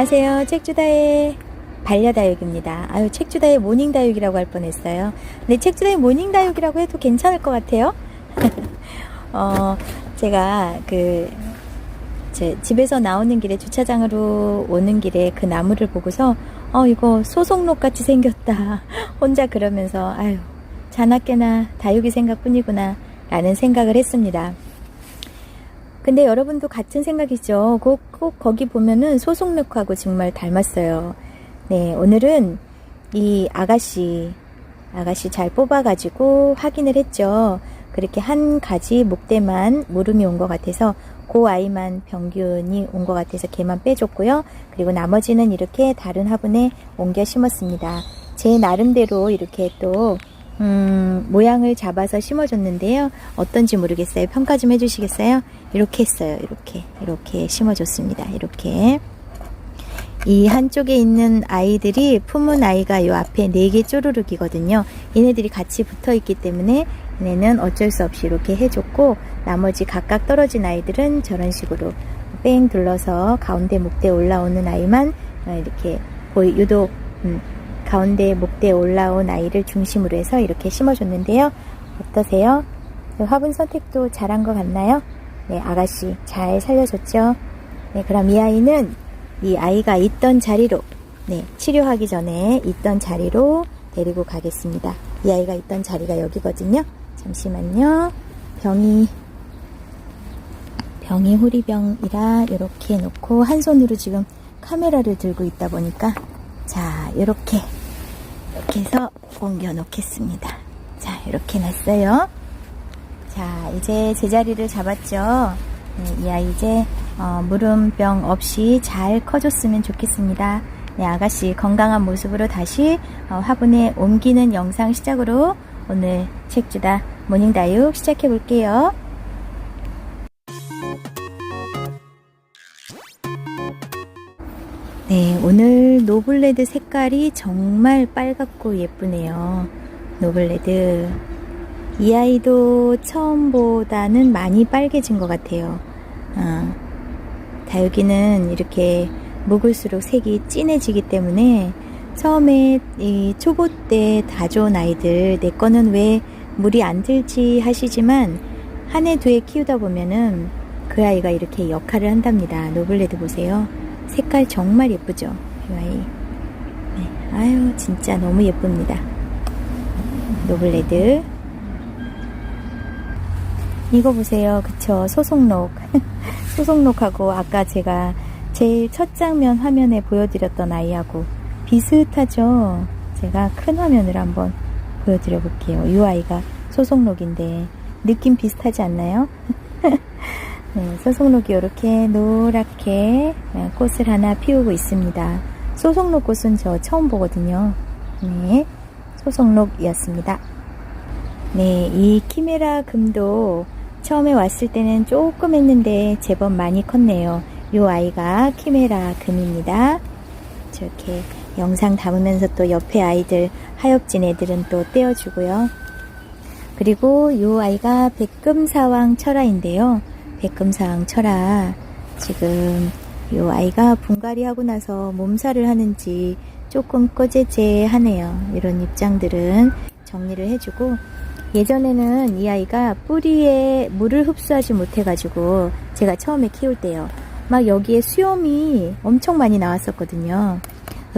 안녕하세요. 책주다의 반려다육입니다. 아유, 책주다의 모닝다육이라고 할 뻔했어요. 근데 책주다의 모닝다육이라고 해도 괜찮을 것 같아요. 어, 제가 그, 제 집에서 나오는 길에 주차장으로 오는 길에 그 나무를 보고서, 어, 이거 소속록 같이 생겼다. 혼자 그러면서, 아유, 자나깨나 다육이 생각뿐이구나. 라는 생각을 했습니다. 근데 여러분도 같은 생각이죠. 꼭, 꼭 거기 보면은 소속록하고 정말 닮았어요. 네, 오늘은 이 아가씨, 아가씨 잘 뽑아가지고 확인을 했죠. 그렇게 한 가지 목대만 물음이 온 것 같아서 그 아이만 병균이 온 것 같아서 걔만 빼줬고요. 그리고 나머지는 이렇게 다른 화분에 옮겨 심었습니다. 제 나름대로 이렇게 또 음, 모양을 잡아서 심어줬는데요. 어떤지 모르겠어요. 평가 좀 해주시겠어요? 이렇게 했어요. 이렇게. 이렇게 심어줬습니다. 이렇게. 이 한쪽에 있는 아이들이 품은 아이가 요 앞에 네 개 쪼르륵이거든요. 얘네들이 같이 붙어 있기 때문에 얘네는 어쩔 수 없이 이렇게 해줬고 나머지 각각 떨어진 아이들은 저런 식으로 뺑 둘러서 가운데 목대 올라오는 아이만 어, 이렇게 유독 음, 가운데 목대에 올라온 아이를 중심으로 해서 이렇게 심어줬는데요. 어떠세요? 그 화분 선택도 잘한 것 같나요? 네, 아가씨 잘 살려줬죠? 네, 그럼 이 아이는 이 아이가 있던 자리로, 네, 치료하기 전에 있던 자리로 데리고 가겠습니다. 이 아이가 있던 자리가 여기거든요. 잠시만요. 병이, 병이 호리병이라 이렇게 놓고 한 손으로 지금 카메라를 들고 있다 보니까 자, 이렇게 이렇게 해서 옮겨 놓겠습니다. 자, 이렇게 놨어요. 자, 이제 제자리를 잡았죠. 네, 이 아이 이제 어, 물음병 없이 잘 커줬으면 좋겠습니다. 네, 아가씨 건강한 모습으로 다시 어, 화분에 옮기는 영상 시작으로 오늘 책주다 모닝다육 시작해 볼게요. 네, 오늘 노블레드 색깔이 정말 빨갛고 예쁘네요. 노블레드. 이 아이도 처음보다는 많이 빨개진 것 같아요. 아, 다육이는 이렇게 묵을수록 색이 진해지기 때문에 처음에 이 초보 때 다 좋은 아이들 내 거는 왜 물이 안 들지 하시지만 한 해 두 해 키우다 보면은 그 아이가 이렇게 역할을 한답니다. 노블레드 보세요. 색깔 정말 예쁘죠? 이 아이. 네, 아유, 진짜 너무 예쁩니다. 노블레드. 이거 보세요. 그쵸? 소속록. 소속록하고 아까 제가 제일 첫 장면 화면에 보여드렸던 아이하고 비슷하죠? 제가 큰 화면을 한번 보여드려 볼게요. 이 아이가 소속록인데 느낌 비슷하지 않나요? 네, 소속록이 이렇게 노랗게 네, 꽃을 하나 피우고 있습니다. 소속록 꽃은 저 처음 보거든요. 네, 소속록이었습니다. 네, 이 키메라 금도 처음에 왔을 때는 조금 했는데 제법 많이 컸네요. 이 아이가 키메라 금입니다. 저렇게 영상 담으면서 또 옆에 아이들 하엽진 애들은 또 떼어주고요. 그리고 이 아이가 백금사왕 철아인데요. 백금사왕 철아 지금 이 아이가 분갈이 하고 나서 몸살을 하는지 조금 꺼제제하네요. 이런 입장들은 정리를 해주고 예전에는 이 아이가 뿌리에 물을 흡수하지 못해가지고 제가 처음에 키울 때요. 막 여기에 수염이 엄청 많이 나왔었거든요.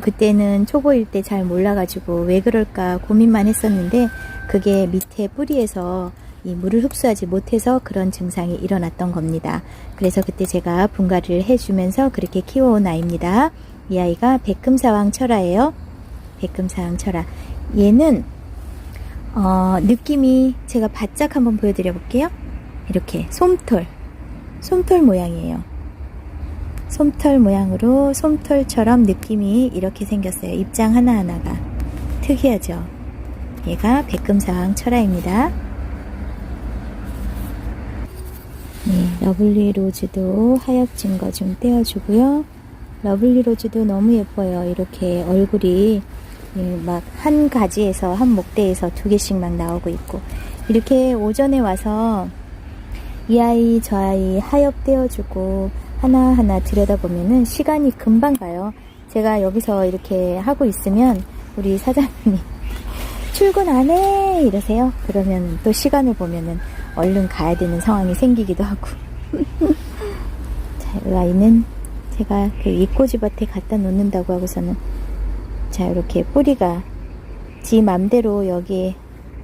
그때는 초보일 때 잘 몰라가지고 왜 그럴까 고민만 했었는데 그게 밑에 뿌리에서 이 물을 흡수하지 못해서 그런 증상이 일어났던 겁니다. 그래서 그때 제가 분갈이를 해주면서 그렇게 키워온 아이입니다. 이 아이가 백금사왕 철아예요. 백금사왕 철아. 얘는 어, 느낌이 제가 바짝 한번 보여드려 볼게요. 이렇게 솜털, 솜털 모양이에요. 솜털 모양으로 솜털처럼 느낌이 이렇게 생겼어요. 입장 하나하나가 특이하죠. 얘가 백금사왕 철아입니다. 네, 러블리 로즈도 하엽진 거 좀 떼어주고요. 러블리 로즈도 너무 예뻐요. 이렇게 얼굴이 막 한 가지에서 한 목대에서 두 개씩 막 나오고 있고 이렇게 오전에 와서 이 아이 저 아이 하엽 떼어주고 하나하나 들여다보면은 시간이 금방 가요. 제가 여기서 이렇게 하고 있으면 우리 사장님이 출근 안 해! 이러세요. 그러면 또 시간을 보면은 얼른 가야 되는 상황이 생기기도 하고. 자, 이 아이는 제가 그 이꼬집밭에 갖다 놓는다고 하고서는 자, 이렇게 뿌리가 지 맘대로 여기에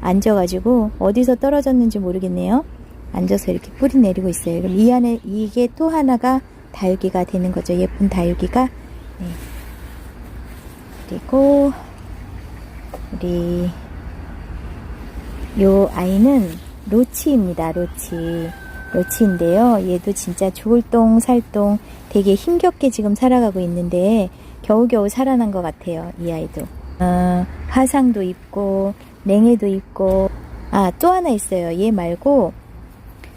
앉아가지고 어디서 떨어졌는지 모르겠네요. 앉아서 이렇게 뿌리 내리고 있어요. 그럼 이 안에 이게 또 하나가 다육이가 되는 거죠. 예쁜 다육이가. 네. 그리고 우리 요 아이는 로치입니다. 로치. 로치인데요. 얘도 진짜 죽을 똥 살똥 되게 힘겹게 지금 살아가고 있는데 겨우겨우 살아난 것 같아요. 이 아이도. 어, 화상도 입고 냉해도 입고 아 또 하나 있어요. 얘 말고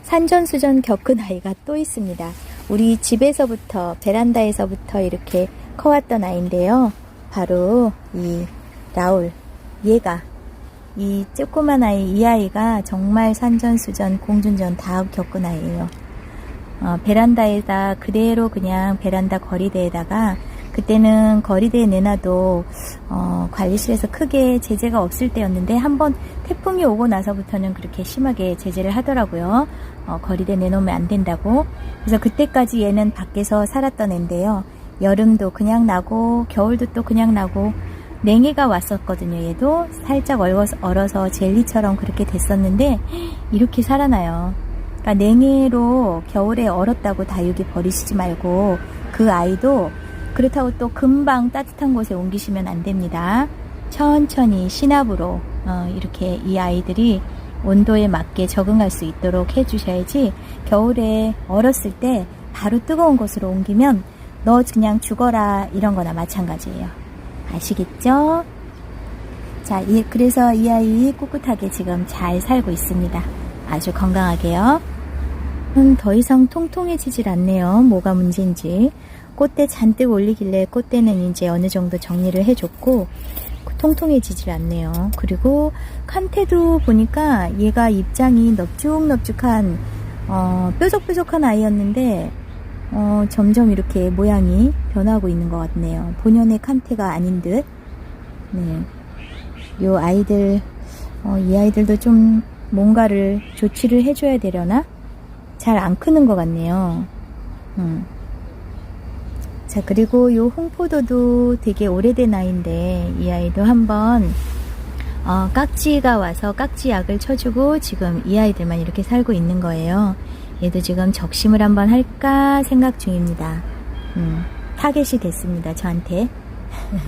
산전수전 겪은 아이가 또 있습니다. 우리 집에서부터 베란다에서부터 이렇게 커왔던 아이인데요. 바로 이 라울 얘가 이 조그만 아이 이 아이가 정말 산전수전 공준전 다 겪은 아이예요. 어, 베란다에다 그대로 그냥 베란다 거리대에다가 그때는 거리대에 내놔도 어, 관리실에서 크게 제재가 없을 때였는데 한번 태풍이 오고 나서부터는 그렇게 심하게 제재를 하더라고요. 어, 거리대 내놓으면 안 된다고. 그래서 그때까지 얘는 밖에서 살았던 애인데요. 여름도 그냥 나고 겨울도 또 그냥 나고 냉해가 왔었거든요. 얘도 살짝 얼어서, 얼어서 젤리처럼 그렇게 됐었는데 이렇게 살아나요. 그러니까 냉해로 겨울에 얼었다고 다육이 버리시지 말고 그 아이도 그렇다고 또 금방 따뜻한 곳에 옮기시면 안 됩니다. 천천히 시납으로 어, 이렇게 이 아이들이 온도에 맞게 적응할 수 있도록 해주셔야지 겨울에 얼었을 때 바로 뜨거운 곳으로 옮기면 너 그냥 죽어라 이런 거나 마찬가지예요. 아시겠죠? 자, 이, 그래서 이 아이 꿋꿋하게 지금 잘 살고 있습니다. 아주 건강하게요. 음, 더 이상 통통해지질 않네요. 뭐가 문제인지. 꽃대 잔뜩 올리길래 꽃대는 이제 어느 정도 정리를 해줬고, 통통해지질 않네요. 그리고 칸테도 보니까 얘가 입장이 넙죽넙죽한, 어, 뾰족뾰족한 아이였는데, 어, 점점 이렇게 모양이 변하고 있는 것 같네요. 본연의 칸테가 아닌 듯. 네. 요 아이들, 어, 이 아이들도 좀 뭔가를 조치를 해줘야 되려나? 잘 안 크는 것 같네요. 음. 자, 그리고 요 홍포도도 되게 오래된 아이인데, 이 아이도 한번, 어, 깍지가 와서 깍지 약을 쳐주고, 지금 이 아이들만 이렇게 살고 있는 거예요. 얘도 지금 적심을 한번 할까 생각 중입니다. 음, 타겟이 됐습니다, 저한테.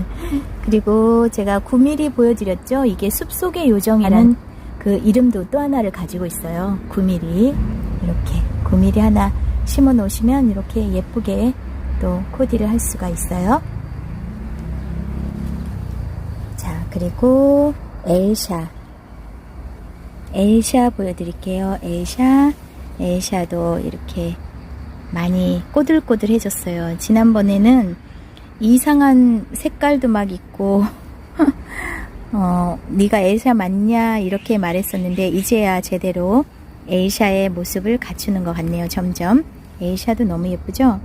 그리고 제가 9mm 보여드렸죠? 이게 숲속의 요정이라는 그 이름도 또 하나를 가지고 있어요. 9mm. 이렇게 9mm 하나 심어 놓으시면 이렇게 예쁘게 또 코디를 할 수가 있어요. 자, 그리고 엘샤. 엘샤 보여드릴게요. 엘샤. 엘샤도 이렇게 많이 꼬들꼬들해졌어요. 지난번에는 이상한 색깔도 막 있고, 어, 네가 엘샤 맞냐 이렇게 말했었는데 이제야 제대로 엘샤의 모습을 갖추는 것 같네요. 점점 엘샤도 너무 예쁘죠?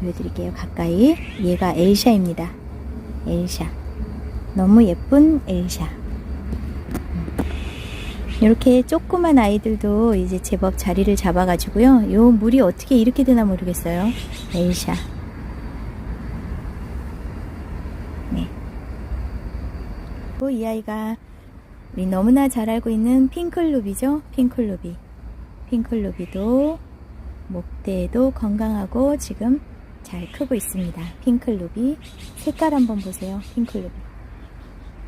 보여드릴게요. 가까이 얘가 엘샤입니다. 엘샤 너무 예쁜 엘샤. 이렇게 조그만 아이들도 이제 제법 자리를 잡아가지고요. 요 물이 어떻게 이렇게 되나 모르겠어요. 엘샤. 네. 또이 아이가 우리 너무나 잘 알고 있는 핑클루비죠. 핑클루비. 핑클루비도 목대도 건강하고 지금 잘 크고 있습니다. 핑클루비. 색깔 한번 보세요. 핑클루비.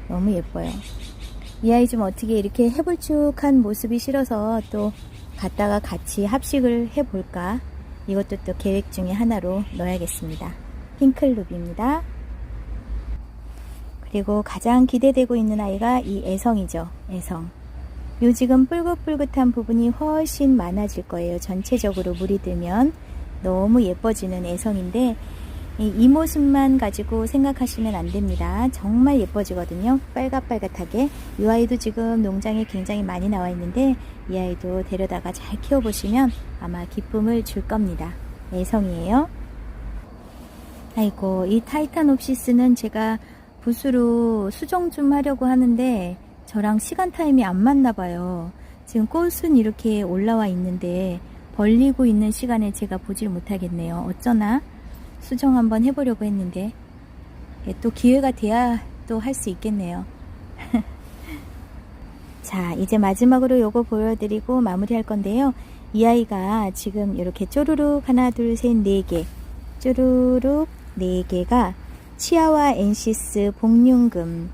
너무 예뻐요. 이 아이 좀 어떻게 이렇게 해불쭉한 모습이 싫어서 또 갔다가 같이 합식을 해볼까 이것도 또 계획 중에 하나로 넣어야겠습니다. 핑클루비입니다. 그리고 가장 기대되고 있는 아이가 이 애성이죠. 애성. 요 지금 뿔긋뿔긋한 부분이 훨씬 많아질 거예요. 전체적으로 물이 들면 너무 예뻐지는 애성인데 이, 이 모습만 가지고 생각하시면 안 됩니다. 정말 예뻐지거든요. 빨갛빨갛하게. 이 아이도 지금 농장에 굉장히 많이 나와 있는데 이 아이도 데려다가 잘 키워보시면 아마 기쁨을 줄 겁니다. 애성이에요. 아이고, 이 타이탄옵시스는 제가 붓으로 수정 좀 하려고 하는데 저랑 시간 타임이 안 맞나 봐요. 지금 꽃은 이렇게 올라와 있는데 벌리고 있는 시간에 제가 보질 못하겠네요. 어쩌나 수정 한번 해보려고 했는데 예, 또 기회가 돼야 또 할 수 있겠네요. 자, 이제 마지막으로 요거 보여드리고 마무리할 건데요. 이 아이가 지금 이렇게 쪼르륵 하나, 둘, 셋, 네 개, 쪼르륵 네 개가 치아와 엔시스 복륜금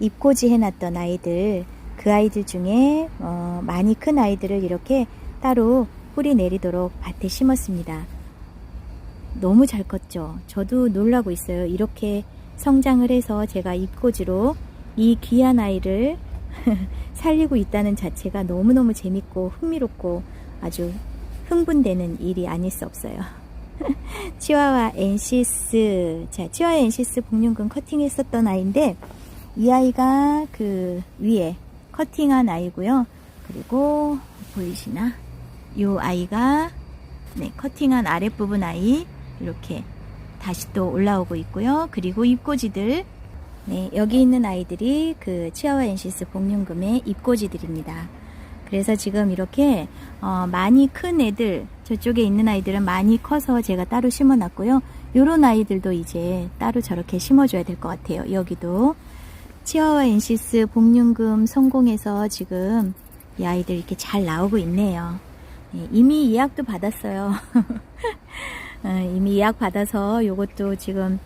입고지 해놨던 아이들, 그 아이들 중에 어, 많이 큰 아이들을 이렇게 따로 뿌리 내리도록 밭에 심었습니다. 너무 잘 컸죠. 저도 놀라고 있어요. 이렇게 성장을 해서 제가 입고지로 이 귀한 아이를 살리고 있다는 자체가 너무너무 재밌고 흥미롭고 아주 흥분되는 일이 아닐 수 없어요. 치와와 엔시스. 자, 치와와 엔시스 복륜근 커팅했었던 아이인데, 이 아이가 그 위에 커팅한 아이고요. 그리고 보이시나? 이 아이가 네, 커팅한 아랫부분 아이 이렇게 다시 또 올라오고 있고요. 그리고 입꼬지들 네, 여기 있는 아이들이 그 치아와 엔시스 복륜금의 입꼬지들입니다. 그래서 지금 이렇게 어, 많이 큰 애들 저쪽에 있는 아이들은 많이 커서 제가 따로 심어 놨고요. 요런 아이들도 이제 따로 저렇게 심어줘야 될 것 같아요. 여기도 치아와 엔시스 복륜금 성공해서 지금 이 아이들 이렇게 잘 나오고 있네요. 예, 이미 예약도 받았어요. 어, 이미 예약 받아서 요것도 지금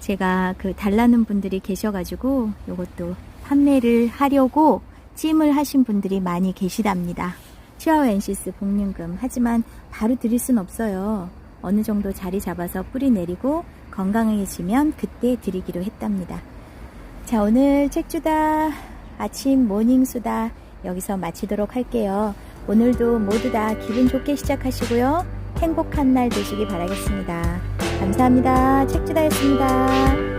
제가 그 달라는 분들이 계셔가지고 요것도 판매를 하려고 찜을 하신 분들이 많이 계시답니다. 치아와 엔시스 복륜금. 하지만 바로 드릴 순 없어요. 어느 정도 자리 잡아서 뿌리 내리고 건강해지면 그때 드리기로 했답니다. 자, 오늘 책주다 아침 모닝수다 여기서 마치도록 할게요. 오늘도 모두 다 기분 좋게 시작하시고요. 행복한 날 되시기 바라겠습니다. 감사합니다. 책주다였습니다.